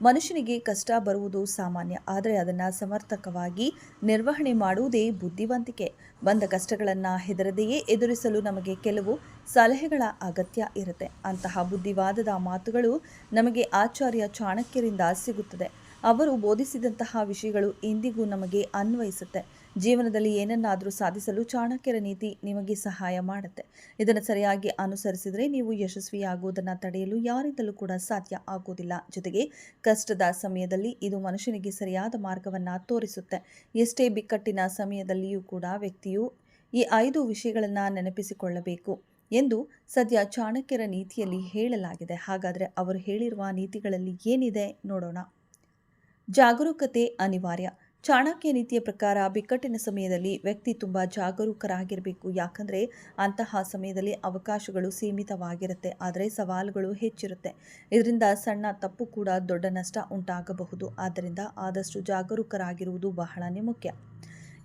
ಮನುಷ್ಯನಿಗೆ ಕಷ್ಟ ಬರುವುದು ಸಾಮಾನ್ಯ, ಆದರೆ ಅದನ್ನು ಸಮರ್ಥಕವಾಗಿ ನಿರ್ವಹಣೆ ಮಾಡುವುದೇ ಬುದ್ಧಿವಂತಿಕೆ. ಬಂದ ಕಷ್ಟಗಳನ್ನು ಹೆದರದೆಯೇ ಎದುರಿಸಲು ನಮಗೆ ಕೆಲವು ಸಲಹೆಗಳ ಅಗತ್ಯ ಇರುತ್ತೆ. ಅಂತಹ ಬುದ್ಧಿವಾದದ ಮಾತುಗಳು ನಮಗೆ ಆಚಾರ್ಯ ಚಾಣಕ್ಯರಿಂದ ಸಿಗುತ್ತದೆ. ಅವರು ಬೋಧಿಸಿದಂತಹ ವಿಷಯಗಳು ಇಂದಿಗೂ ನಮಗೆ ಅನ್ವಯಿಸುತ್ತೆ. ಜೀವನದಲ್ಲಿ ಏನನ್ನಾದರೂ ಸಾಧಿಸಲು ಚಾಣಕ್ಯರ ನೀತಿ ನಿಮಗೆ ಸಹಾಯ ಮಾಡುತ್ತೆ. ಇದನ್ನು ಸರಿಯಾಗಿ ಅನುಸರಿಸಿದರೆ ನೀವು ಯಶಸ್ವಿಯಾಗುವುದನ್ನು ತಡೆಯಲು ಯಾರಿಂದಲೂ ಕೂಡ ಸಾಧ್ಯ ಆಗುವುದಿಲ್ಲ. ಜೊತೆಗೆ ಕಷ್ಟದ ಸಮಯದಲ್ಲಿ ಇದು ಮನುಷ್ಯನಿಗೆ ಸರಿಯಾದ ಮಾರ್ಗವನ್ನು ತೋರಿಸುತ್ತೆ. ಎಷ್ಟೇ ಬಿಕ್ಕಟ್ಟಿನ ಸಮಯದಲ್ಲಿಯೂ ಕೂಡ ವ್ಯಕ್ತಿಯು ಈ ಐದು ವಿಷಯಗಳನ್ನು ನೆನಪಿಸಿಕೊಳ್ಳಬೇಕು ಎಂದು ಸದ್ಯ ಚಾಣಕ್ಯರ ನೀತಿಯಲ್ಲಿ ಹೇಳಲಾಗಿದೆ. ಹಾಗಾದರೆ ಅವರು ಹೇಳಿರುವ ನೀತಿಗಳಲ್ಲಿ ಏನಿದೆ ನೋಡೋಣ. ಜಾಗರೂಕತೆ ಅನಿವಾರ್ಯ. ಚಾಣಕ್ಯ ನೀತಿಯ ಪ್ರಕಾರ ಬಿಕ್ಕಟ್ಟಿನ ಸಮಯದಲ್ಲಿ ವ್ಯಕ್ತಿ ತುಂಬ ಜಾಗರೂಕರಾಗಿರಬೇಕು. ಯಾಕಂದರೆ ಅಂತಹ ಸಮಯದಲ್ಲಿ ಅವಕಾಶಗಳು ಸೀಮಿತವಾಗಿರುತ್ತೆ. ಆದರೆ ಸವಾಲುಗಳು ಹೆಚ್ಚಿರುತ್ತೆ. ಇದರಿಂದ ಸಣ್ಣ ತಪ್ಪು ಕೂಡ ದೊಡ್ಡ ನಷ್ಟ ಉಂಟಾಗಬಹುದು. ಆದ್ದರಿಂದ ಆದಷ್ಟು ಜಾಗರೂಕರಾಗಿರುವುದು ಬಹಳನೇ ಮುಖ್ಯ.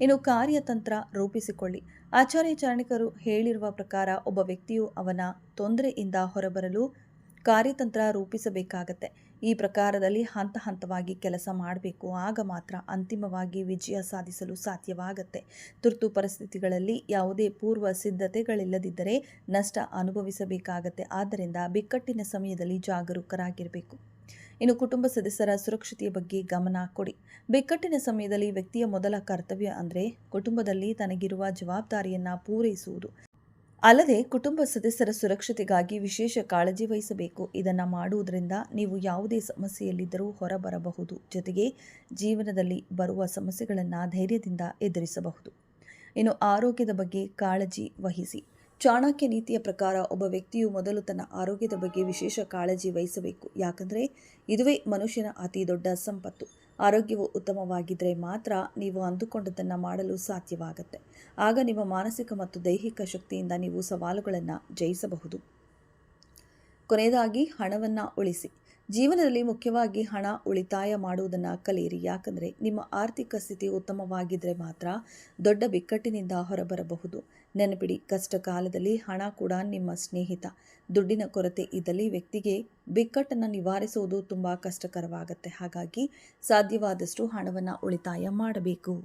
ಇನ್ನು ಕಾರ್ಯತಂತ್ರ ರೂಪಿಸಿಕೊಳ್ಳಿ. ಆಚಾರ್ಯ ಚಾಣಕ್ಯರು ಹೇಳಿರುವ ಪ್ರಕಾರ ಒಬ್ಬ ವ್ಯಕ್ತಿಯು ಅವನ ತೊಂದರೆಯಿಂದ ಹೊರಬರಲು ಕಾರ್ಯತಂತ್ರ ರೂಪಿಸಬೇಕಾಗತ್ತೆ. ಈ ಪ್ರಕಾರದಲ್ಲಿ ಹಂತ ಹಂತವಾಗಿ ಕೆಲಸ ಮಾಡಬೇಕು. ಆಗ ಮಾತ್ರ ಅಂತಿಮವಾಗಿ ವಿಜಯ ಸಾಧಿಸಲು ಸಾಧ್ಯವಾಗುತ್ತೆ. ತುರ್ತು ಪರಿಸ್ಥಿತಿಗಳಲ್ಲಿ ಯಾವುದೇ ಪೂರ್ವ ಸಿದ್ಧತೆಗಳಿಲ್ಲದಿದ್ದರೆ ನಷ್ಟ ಅನುಭವಿಸಬೇಕಾಗತ್ತೆ. ಆದ್ದರಿಂದ ಬಿಕ್ಕಟ್ಟಿನ ಸಮಯದಲ್ಲಿ ಜಾಗರೂಕರಾಗಿರಬೇಕು. ಇನ್ನು ಕುಟುಂಬ ಸದಸ್ಯರ ಸುರಕ್ಷತೆಯ ಬಗ್ಗೆ ಗಮನ ಕೊಡಿ. ಬಿಕ್ಕಟ್ಟಿನ ಸಮಯದಲ್ಲಿ ವ್ಯಕ್ತಿಯ ಮೊದಲ ಕರ್ತವ್ಯ ಅಂದರೆ ಕುಟುಂಬದಲ್ಲಿ ತನಗಿರುವ ಜವಾಬ್ದಾರಿಯನ್ನು ಪೂರೈಸುವುದು. ಅಲ್ಲದೆ ಕುಟುಂಬ ಸದಸ್ಯರ ಸುರಕ್ಷತೆಗಾಗಿ ವಿಶೇಷ ಕಾಳಜಿ ವಹಿಸಬೇಕು. ಇದನ್ನು ಮಾಡುವುದರಿಂದ ನೀವು ಯಾವುದೇ ಸಮಸ್ಯೆಯಲ್ಲಿದ್ದರೂ ಹೊರಬರಬಹುದು. ಜೊತೆಗೆ ಜೀವನದಲ್ಲಿ ಬರುವ ಸಮಸ್ಯೆಗಳನ್ನು ಧೈರ್ಯದಿಂದ ಎದುರಿಸಬಹುದು. ಇನ್ನು ಆರೋಗ್ಯದ ಬಗ್ಗೆ ಕಾಳಜಿ ವಹಿಸಿ. ಚಾಣಕ್ಯ ನೀತಿಯ ಪ್ರಕಾರ ಒಬ್ಬ ವ್ಯಕ್ತಿಯು ಮೊದಲು ತನ್ನ ಆರೋಗ್ಯದ ಬಗ್ಗೆ ವಿಶೇಷ ಕಾಳಜಿ ವಹಿಸಬೇಕು. ಯಾಕಂದರೆ ಇದುವೇ ಮನುಷ್ಯನ ಅತಿ ದೊಡ್ಡ ಸಂಪತ್ತು. ಆರೋಗ್ಯವು ಉತ್ತಮವಾಗಿದ್ದರೆ ಮಾತ್ರ ನೀವು ಅಂದುಕೊಂಡದನ್ನು ಮಾಡಲು ಸಾಧ್ಯವಾಗುತ್ತೆ. ಆಗ ನಿಮ್ಮ ಮಾನಸಿಕ ಮತ್ತು ದೈಹಿಕ ಶಕ್ತಿಯಿಂದ ನೀವು ಸವಾಲುಗಳನ್ನು ಜಯಿಸಬಹುದು. ಕೊನೆಯದಾಗಿ ಹಣವನ್ನು ಉಳಿಸಿ. ಜೀವನದಲ್ಲಿ ಮುಖ್ಯವಾಗಿ ಹಣ ಉಳಿತಾಯ ಮಾಡುವುದನ್ನು ಕಲಿಯಿರಿ. ಯಾಕಂದರೆ ನಿಮ್ಮ ಆರ್ಥಿಕ ಸ್ಥಿತಿ ಉತ್ತಮವಾಗಿದ್ದರೆ ಮಾತ್ರ ದೊಡ್ಡ ಬಿಕ್ಕಟ್ಟಿನಿಂದ ಹೊರಬರಬಹುದು. ನೆನಪಿಡಿ, ಕಷ್ಟ ಕಾಲದಲ್ಲಿ ಹಣ ಕೂಡ ನಿಮ್ಮ ಸ್ನೇಹಿತ. ದುಡ್ಡಿನ ಕೊರತೆ ಇದ್ದಲ್ಲಿ ವ್ಯಕ್ತಿಗೆ ಬಿಕ್ಕಟ್ಟನ್ನು ನಿವಾರಿಸುವುದು ತುಂಬ ಕಷ್ಟಕರವಾಗುತ್ತೆ. ಹಾಗಾಗಿ ಸಾಧ್ಯವಾದಷ್ಟು ಹಣವನ್ನು ಉಳಿತಾಯ ಮಾಡಬೇಕು.